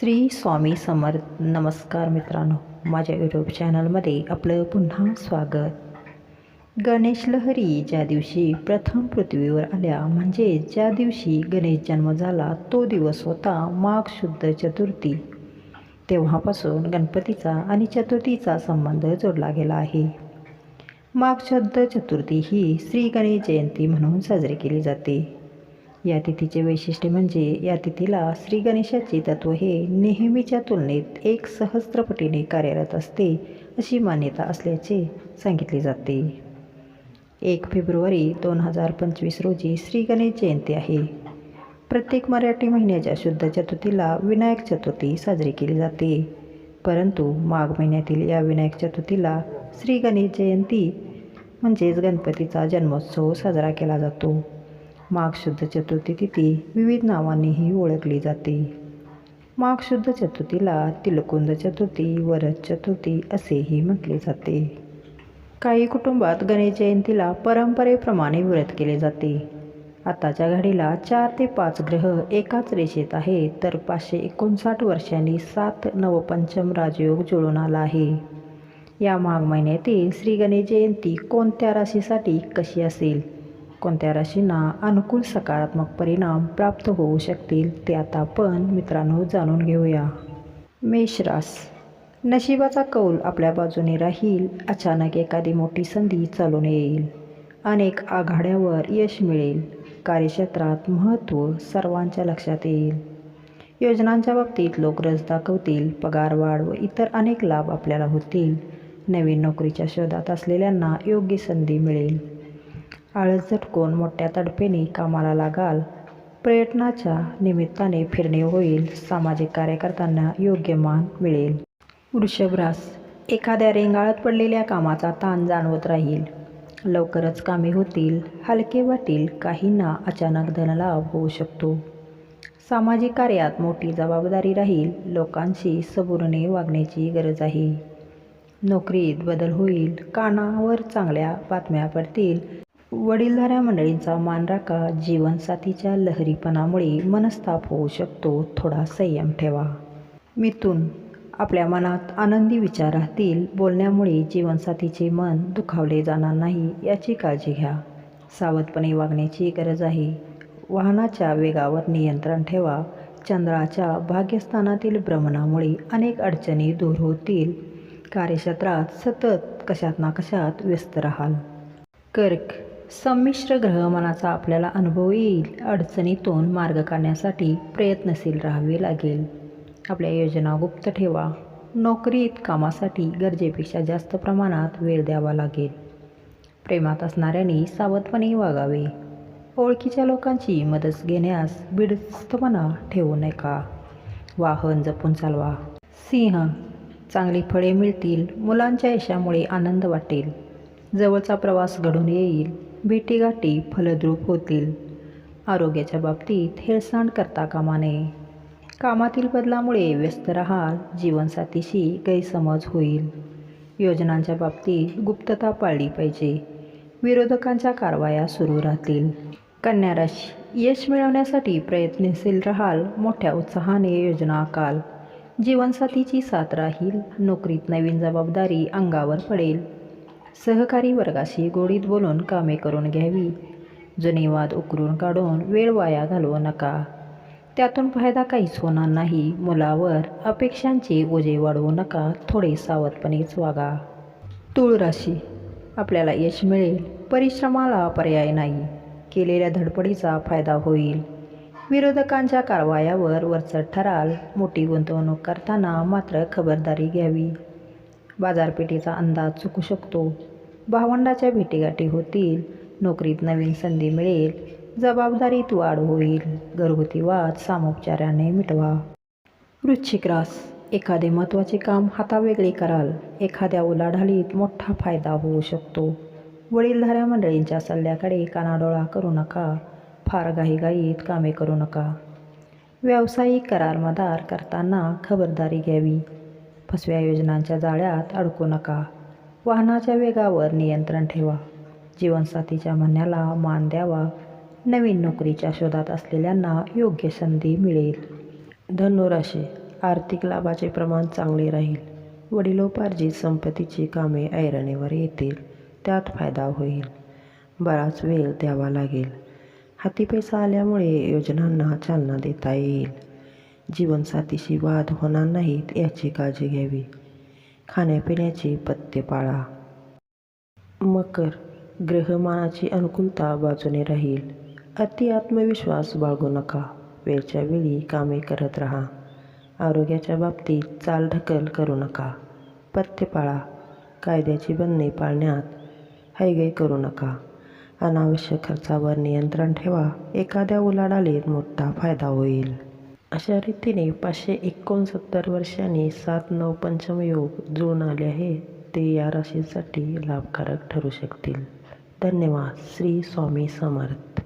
श्री स्वामी समर्थ नमस्कार मित्रांनो. माझ्या यूट्यूब चॅनलमध्ये आपलं पुन्हा स्वागत. गणेश लहरी ज्या दिवशी प्रथम पृथ्वीवर आल्या म्हणजे ज्या दिवशी गणेश जन्म झाला तो दिवस होता माघ शुद्ध चतुर्थी. तेव्हापासून गणपतीचा आणि चतुर्थीचा संबंध जोडला गेला आहे. माघ शुद्ध चतुर्थी ही श्री गणेश जयंती म्हणून साजरी केली जाते. या तिथीचे वैशिष्ट्य म्हणजे या तिथीला श्री गणेशाचे तत्व हे नेहमीच्या तुलनेत एक सहस्त्रपटीने कार्यरत असते अशी मान्यता असल्याचे सांगितले जाते. एक फेब्रुवारी दोन हजार पंचवीस रोजी श्री गणेश जयंती आहे. प्रत्येक मराठी महिन्याच्या शुद्ध चतुर्थीला विनायक चतुर्थी साजरी केली जाते. परंतु माघ महिन्यातील या विनायक चतुर्थीला श्री गणेश जयंती म्हणजेच गणपतीचा जन्मोत्सव साजरा केला जातो. माघ शुद्ध चतुर्थी तिथी विविध नावांनीही ओळखली जाते. माघ शुद्ध चतुर्थीला तिलकुंद चतुर्थी वरद चतुर्थी असेही म्हटले जाते. काही कुटुंबात गणेश जयंतीला परंपरेप्रमाणे व्रत केले जाते. आताच्या घडीला चार ते पाच ग्रह एकाच रेषेत आहे तर पाचशे एकोणसाठ वर्षांनी सात नवपंचम राजयोग जुळून आला आहे. या माघ महिन्यातील श्री गणेश जयंती कोणत्या राशीसाठी कशी असेल? कोणत्या राशींना अनुकूल सकारात्मक परिणाम प्राप्त होऊ शकतील ते आता आपण मित्रांनो जाणून घेऊया. मेषरास नशिबाचा कौल आपल्या बाजूने राहील अचानक एखादी मोठी संधी चालून येईल. अनेक आघाड्यावर यश मिळेल. कार्यक्षेत्रात महत्त्व सर्वांच्या लक्षात येईल. योजनांच्या बाबतीत लोक रस दाखवतील पगार वाढ व इतर अनेक लाभ आपल्याला होतील. नवीन नोकरीच्या शोधात असलेल्यांना योग्य संधी मिळेल. आळस झटकून मोठ्या तडफेने कामाला लागाल? प्रयत्नाच्या निमित्ताने फिरणे होईल. सामाजिक कार्यकर्त्यांना योग्य मान मिळेल. वृषभरास एखाद्या रेंगाळत पडलेल्या कामाचा ताण जाणवत राहील. लवकरच कामे होतील. हलके वाटील काहींना अचानक धनलाभ होऊ शकतो. सामाजिक कार्यात मोठी जबाबदारी राहील. लोकांशी सबुरीने वागण्याची गरज आहे. नोकरीत बदल होईल. कानावर चांगल्या बातम्या पडतील. वडीलधाऱ्या मंडळींचा मान राखा जीवनसाथीच्या लहरीपणामुळे मनस्ताप होऊ शकतो थोडा संयम ठेवा. मिथून आपल्या मनात आनंदी विचार राहतील. बोलण्यामुळे जीवनसाथीचे मन दुखावले जाणार नाही याची काळजी घ्या. सावधपणे वागण्याची गरज आहे. वाहनाच्या वेगावर नियंत्रण ठेवा. चंद्राच्या भाग्यस्थानातील भ्रमणामुळे अनेक अडचणी दूर होतील. कार्यक्षेत्रात सतत कशात ना कशात व्यस्त राहाल. कर्क संमिश्र ग्रह मनाचा आपल्याला अनुभव येईल. अडचणीतून मार्ग काढण्यासाठी प्रयत्नशील राहावे लागेल. आपल्या योजना गुप्त ठेवा. नोकरीत कामासाठी गरजेपेक्षा जास्त प्रमाणात वेळ द्यावा लागेल. प्रेमात असणाऱ्यांनी सावधपणे वागावे. ओळखीच्या लोकांची मदत घेण्यास बिडस्तपणा ठेवू नका. वाहन जपून चालवा. सिंह चांगली फळे मिळतील. मुलांच्या यशामुळे आनंद वाटेल. जवळचा प्रवास घडून येईल. भेटीगाठी फलद्रूप होतील. आरोग्याच्या बाबतीत हेळसांड करता कामा नये कामातील बदलामुळे व्यस्त राहाल जीवनसाथीशी गैरसमज होईल. योजनांच्या बाबतीत गुप्तता पाळली पाहिजे. विरोधकांच्या कारवाया सुरू राहतील. कन्या राशी यश मिळवण्यासाठी प्रयत्नशील राहाल मोठ्या उत्साहाने योजना आकाल जीवनसाथीची साथ राहील नोकरीत नवीन जबाबदारी अंगावर पडेल. सहकारी वर्गाशी गोडीत बोलून कामे करून घ्यावी. जुने वाद उकरून काढून वेळ वाया घालवू नका. त्यातून फायदा काहीच होणार नाही. मुलावर अपेक्षांचे ओझे वाढवू नका. थोडे सावधपणेच वागा. तूळ राशी. आपल्याला यश मिळेल. परिश्रमाला पर्याय नाही. केलेल्या धडपडीचा फायदा होईल. विरोधकांच्या कारवायावर वरचढ ठराल. मोठी गुंतवणूक करताना मात्र खबरदारी घ्यावी. बाजारपेठेचा अंदाज चुकू शकतो. भावंडाच्या भेटीगाठी होतील. नोकरीत नवीन संधी मिळेल. जबाबदारीत वाढ होईल. घरगुती वाद सामोपचाराने मिटवा. वृश्चिक रास. एखादे महत्त्वाचे काम हातावेगळे कराल. एखाद्या उलाढालीत मोठा फायदा होऊ शकतो. वडीलधाऱ्या मंडळींच्या सल्ल्याकडे कानाडोळा करू नका. फार घाईघाईत कामे करू नका. व्यावसायिक करारमदार करताना खबरदारी घ्यावी. फसव्या योजनांच्या जाळ्यात अडकू नका. वाहनाच्या वेगावर नियंत्रण ठेवा. जीवनसाथीच्या म्हणण्याला मान द्यावा. नवीन नोकरीच्या शोधात असलेल्यांना योग्य संधी मिळेल. धनुराशी आर्थिक लाभाचे प्रमाण चांगले राहील. वडिलोपार्जित संपत्तीची कामे ऐरणीवर येतील. त्यात फायदा होईल. बराच वेळ द्यावा लागेल. हाती पैसा आल्यामुळे योजनांना चालना देता येईल. जीवनसाथीशी वाद होणार नाहीत याची काळजी घ्यावी. खाण्यापिण्याची पथ्य पाळा. मकर ग्रहमानाची अनुकूलता बाजूने राहील. अति आत्मविश्वास बाळगू नका. वेळच्या वेळी कामे करत राहा. आरोग्याच्या बाबतीत चालढकल करू नका. पथ्य पाळा. कायद्याची बंदी पाळण्यात हैगय करू नका. अनावश्यक खर्चावर नियंत्रण ठेवा. एखाद्या उलाढालीत मोठा फायदा होईल. अशा रीतीने पाचशे एकोणसत्तर वर्षांनी सात नऊ पंचमयोग जुळून आले आहे. ते या राशीसाठी लाभकारक ठरू शकतील. धन्यवाद. श्री स्वामी समर्थ.